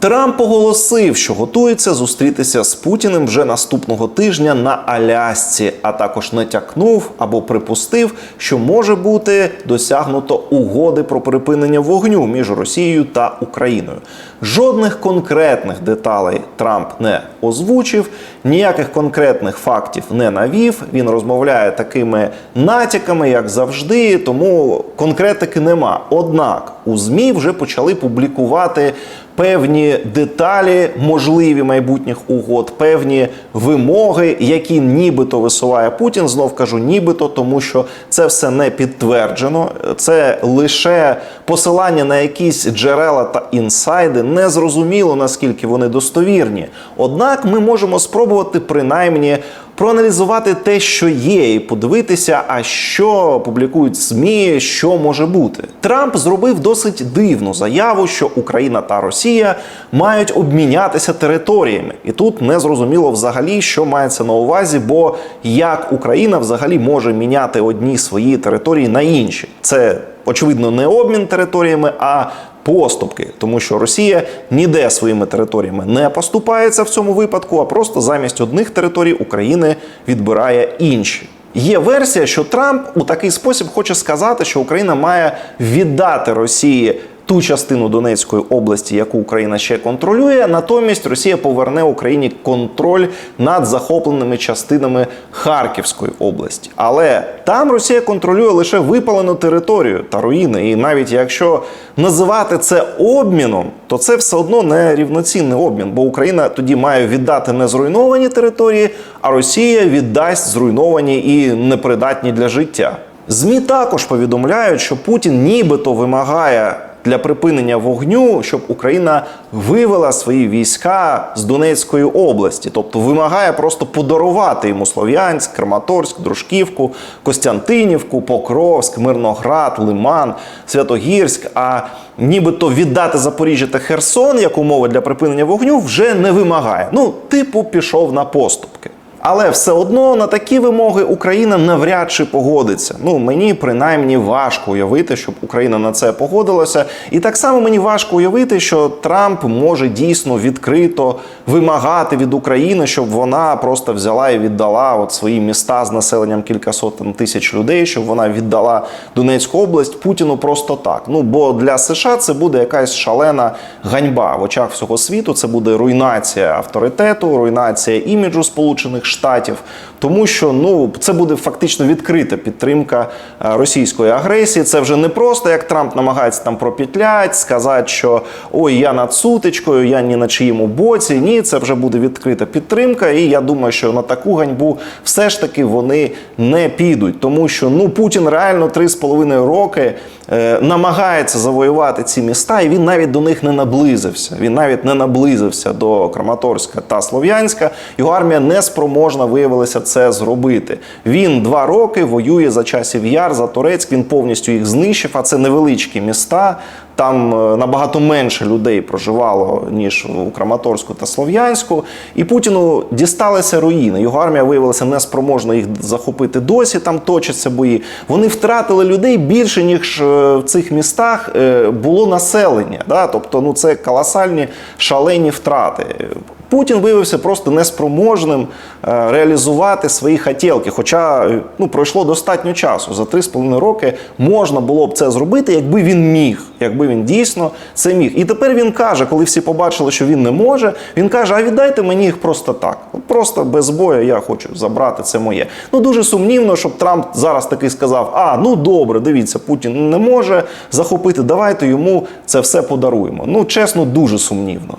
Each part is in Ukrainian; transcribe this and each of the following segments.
Трамп оголосив, що готується зустрітися з Путіним вже наступного тижня на Алясці, а також натякнув або припустив, що може бути досягнуто угоди про припинення вогню між Росією та Україною. Жодних конкретних деталей Трамп не озвучив, ніяких конкретних фактів не навів. Він розмовляє такими натяками, як завжди, тому конкретики нема. Однак у ЗМІ вже почали публікувати певні деталі можливі майбутніх угод, певні вимоги, які нібито висуває Путін. Знов кажу, нібито, тому що це все не підтверджено. Це лише посилання на якісь джерела та інсайди. Незрозуміло наскільки вони достовірні. Однак ми можемо спробувати принаймні проаналізувати те, що є, і подивитися, а що публікують ЗМІ, що може бути. Трамп зробив досить дивну заяву, що Україна та Росія мають обмінятися територіями, і тут не зрозуміло взагалі, що мається на увазі, бо як Україна взагалі може міняти одні свої території на інші. Це очевидно не обмін територіями, а поступки, тому що Росія ніде своїми територіями не поступається в цьому випадку, а просто замість одних територій України відбирає інші. Є версія, що Трамп у такий спосіб хоче сказати, що Україна має віддати Росії ту частину Донецької області, яку Україна ще контролює. Натомість Росія поверне Україні контроль над захопленими частинами Харківської області. Але там Росія контролює лише випалену територію та руїни. І навіть якщо називати це обміном, то це все одно не рівноцінний обмін, бо Україна тоді має віддати не зруйновані території, а Росія віддасть зруйновані і непридатні для життя. ЗМІ також повідомляють, що Путін нібито вимагає для припинення вогню, щоб Україна вивела свої війська з Донецької області, тобто вимагає просто подарувати йому Слов'янськ, Краматорськ, Дружківку, Костянтинівку, Покровськ, Мирноград, Лиман, Святогірськ. А нібито віддати Запоріжжя та Херсон як умови для припинення вогню вже не вимагає. Ну, типу, пішов на поступки. Але все одно на такі вимоги Україна навряд чи погодиться. Ну мені принаймні важко уявити, щоб Україна на це погодилася. І так само мені важко уявити, що Трамп може дійсно відкрито вимагати від України, щоб вона просто взяла і віддала от свої міста з населенням кілька сотень тисяч людей, щоб вона віддала Донецьку область Путіну просто так. Ну бо для США це буде якась шалена ганьба в очах всього світу. Це буде руйнація авторитету, руйнація іміджу Сполучених Штатів, тому що ну це буде фактично відкрита підтримка е, російської агресії. Це вже не просто як Трамп намагається там пропітлять, сказати, що ой, я над сутичкою, я ні на чиєму боці. Ні, це вже буде відкрита підтримка. І я думаю, що на таку ганьбу все ж таки вони не підуть, тому що ну Путін реально три з половиною роки е, намагається завоювати ці міста, і він навіть до них не наблизився. Він навіть не наблизився до Краматорська та Слов'янська. Його армія не спроможна виявилася це зробити. Він два роки воює за часів яр, за Турецьк. Він повністю їх знищив. А це невеличкі міста. Там е, набагато менше людей проживало ніж у Краматорську та Слов'янську. І Путіну дісталися руїни. Його армія виявилася неспроможна їх захопити досі. Там точаться бої. Вони втратили людей більше ніж е, в цих містах е, було населення. Да? Тобто, ну це колосальні шалені втрати. Путін виявився просто неспроможним реалізувати свої хотілки. Хоча ну пройшло достатньо часу. За 3,5 роки можна було б це зробити, якби він міг, якби він дійсно це міг. І тепер він каже, коли всі побачили, що він не може, він каже: А віддайте мені їх просто так. Просто без бою я хочу забрати це моє. Ну дуже сумнівно, щоб Трамп зараз таки сказав: А ну добре, дивіться, Путін не може захопити. Давайте йому це все подаруємо. Ну чесно, дуже сумнівно.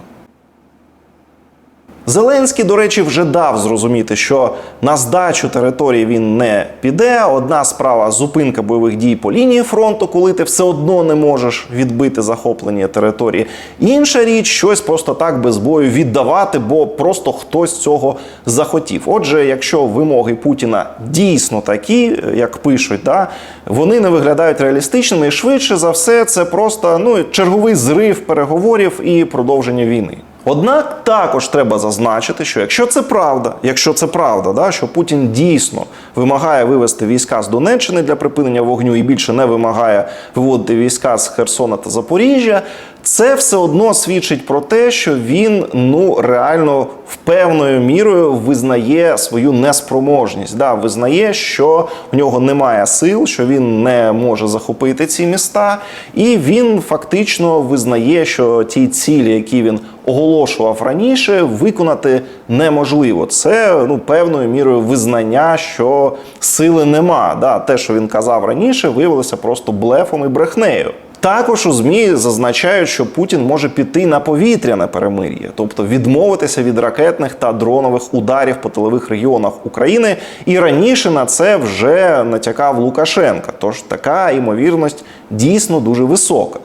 Зеленський, до речі, вже дав зрозуміти, що на здачу території він не піде. Одна справа зупинка бойових дій по лінії фронту, коли ти все одно не можеш відбити захоплені території. Інша річ щось просто так без бою віддавати, бо просто хтось цього захотів. Отже, якщо вимоги Путіна дійсно такі, як пишуть, да, вони не виглядають реалістичними, швидше за все, це просто ну черговий зрив переговорів і продовження війни. Однак також треба зазначити, що якщо це правда, якщо це правда, да, що Путін дійсно вимагає вивести війська з Донеччини для припинення вогню і більше не вимагає виводити війська з Херсона та Запоріжжя, Це все одно свідчить про те, що він ну реально в певною мірою визнає свою неспроможність. Да, визнає, що в нього немає сил, що він не може захопити ці міста, і він фактично визнає, що ті цілі, які він оголошував раніше, виконати неможливо. Це ну певною мірою визнання, що сили нема. Да, те, що він казав раніше, виявилося просто блефом і брехнею. Також у змі зазначають, що Путін може піти на повітряне перемир'я, тобто відмовитися від ракетних та дронових ударів по тилових регіонах України. І раніше на це вже натякав Лукашенка. Тож така ймовірність дійсно дуже висока.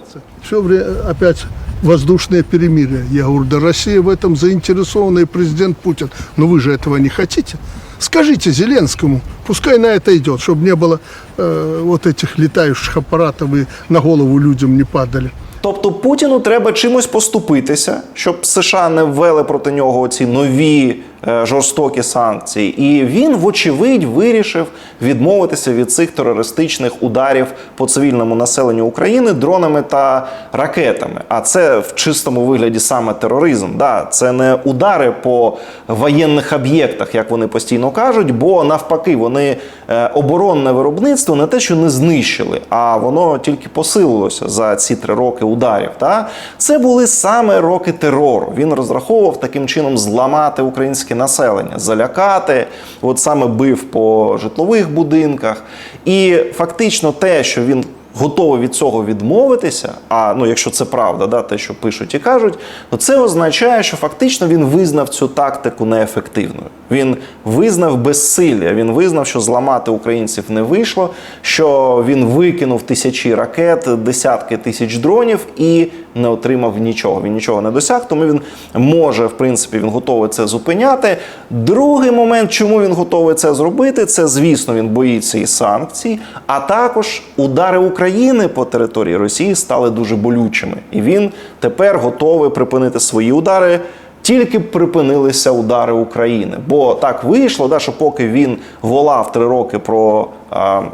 Время опять воздушное перемирие. Я говорю, да Россия в этом заинтересована и президент Путин. Но вы же этого не хотите. Скажите Зеленскому, пускай на это идет, чтобы не было э, вот этих летающих аппаратов и на голову людям не падали. Тобто Путіну треба чимось поступитися, щоб США не ввели проти нього ці нові е, жорстокі санкції. І він, вочевидь, вирішив відмовитися від цих терористичних ударів по цивільному населенню України дронами та ракетами. А це в чистому вигляді саме тероризм. Да, це не удари по воєнних об'єктах, як вони постійно кажуть, бо навпаки, вони е, оборонне виробництво не те, що не знищили, а воно тільки посилилося за ці три роки ударів. Та? Це були саме роки терору. Він розраховував таким чином зламати українське населення, залякати, от саме бив по житлових будинках. І фактично те, що він готовий від цього відмовитися, а ну, якщо це правда, да, те, що пишуть і кажуть, то це означає, що фактично він визнав цю тактику неефективною. Він визнав безсилля, він визнав, що зламати українців не вийшло, що він викинув тисячі ракет, десятки тисяч дронів і не отримав нічого. Він нічого не досяг, тому він може, в принципі, він готовий це зупиняти. Другий момент, чому він готовий це зробити, це звісно, він боїться і санкцій, а також удари України по території Росії стали дуже болючими, і він тепер готовий припинити свої удари. Тільки припинилися удари України, бо так вийшло, да, що поки він волав три роки про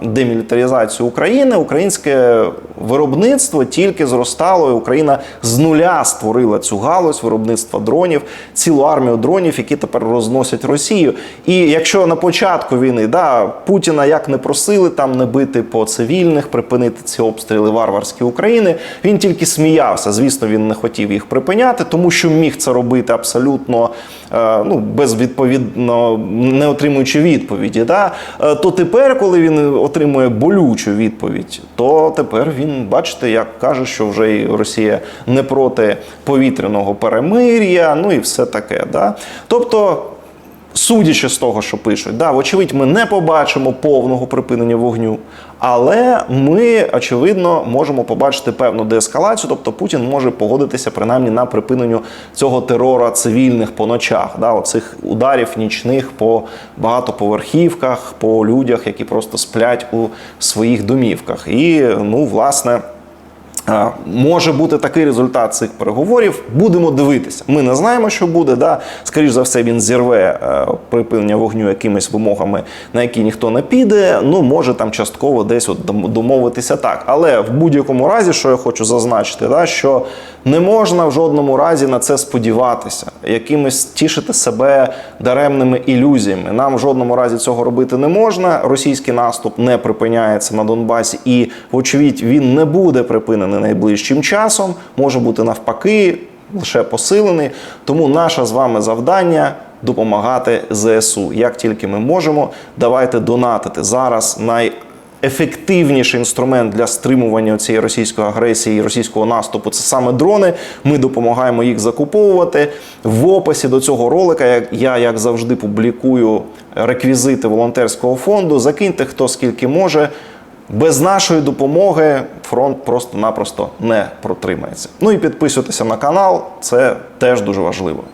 демілітаризацію України, українське виробництво тільки зростало, і Україна з нуля створила цю галузь виробництва дронів, цілу армію дронів, які тепер розносять Росію. І якщо на початку війни да, Путіна як не просили там не бити по цивільних, припинити ці обстріли варварські України, він тільки сміявся. Звісно, він не хотів їх припиняти, тому що міг це робити абсолютно е, ну, безвідповідно, не отримуючи відповіді. Да? Е, То тепер, коли він отримує болючу відповідь, то тепер він, бачите, як каже, що вже і Росія не проти повітряного перемир'я, ну і все таке. Да? Тобто. Судячи з того, що пишуть, да, вочевидь, ми не побачимо повного припинення вогню, але ми, очевидно, можемо побачити певну деескалацію, тобто Путін може погодитися принаймні на припиненню цього терора цивільних по ночах, да, оцих ударів нічних по багатоповерхівках, по людях, які просто сплять у своїх домівках. І, ну, власне. Може бути такий результат цих переговорів. Будемо дивитися. Ми не знаємо, що буде. Да? Скоріше за все, він зірве е, припинення вогню якимись вимогами, на які ніхто не піде. Ну, може там частково десь от домовитися так. Але в будь-якому разі, що я хочу зазначити, да, що не можна в жодному разі на це сподіватися, якимось тішити себе даремними ілюзіями. Нам в жодному разі цього робити не можна. Російський наступ не припиняється на Донбасі, і, вочевидь, він не буде припинений найближчим часом. Може бути навпаки, лише посилений. Тому наше з вами завдання. Допомагати ЗСУ як тільки ми можемо. Давайте донатити зараз. Най ефективніший інструмент для стримування цієї російської агресії і російського наступу це саме дрони. Ми допомагаємо їх закуповувати. В описі до цього ролика я, як завжди, публікую реквізити волонтерського фонду. Закиньте хто скільки може. Без нашої допомоги фронт просто-напросто не протримається. Ну і підписуйтеся на канал, це теж дуже важливо.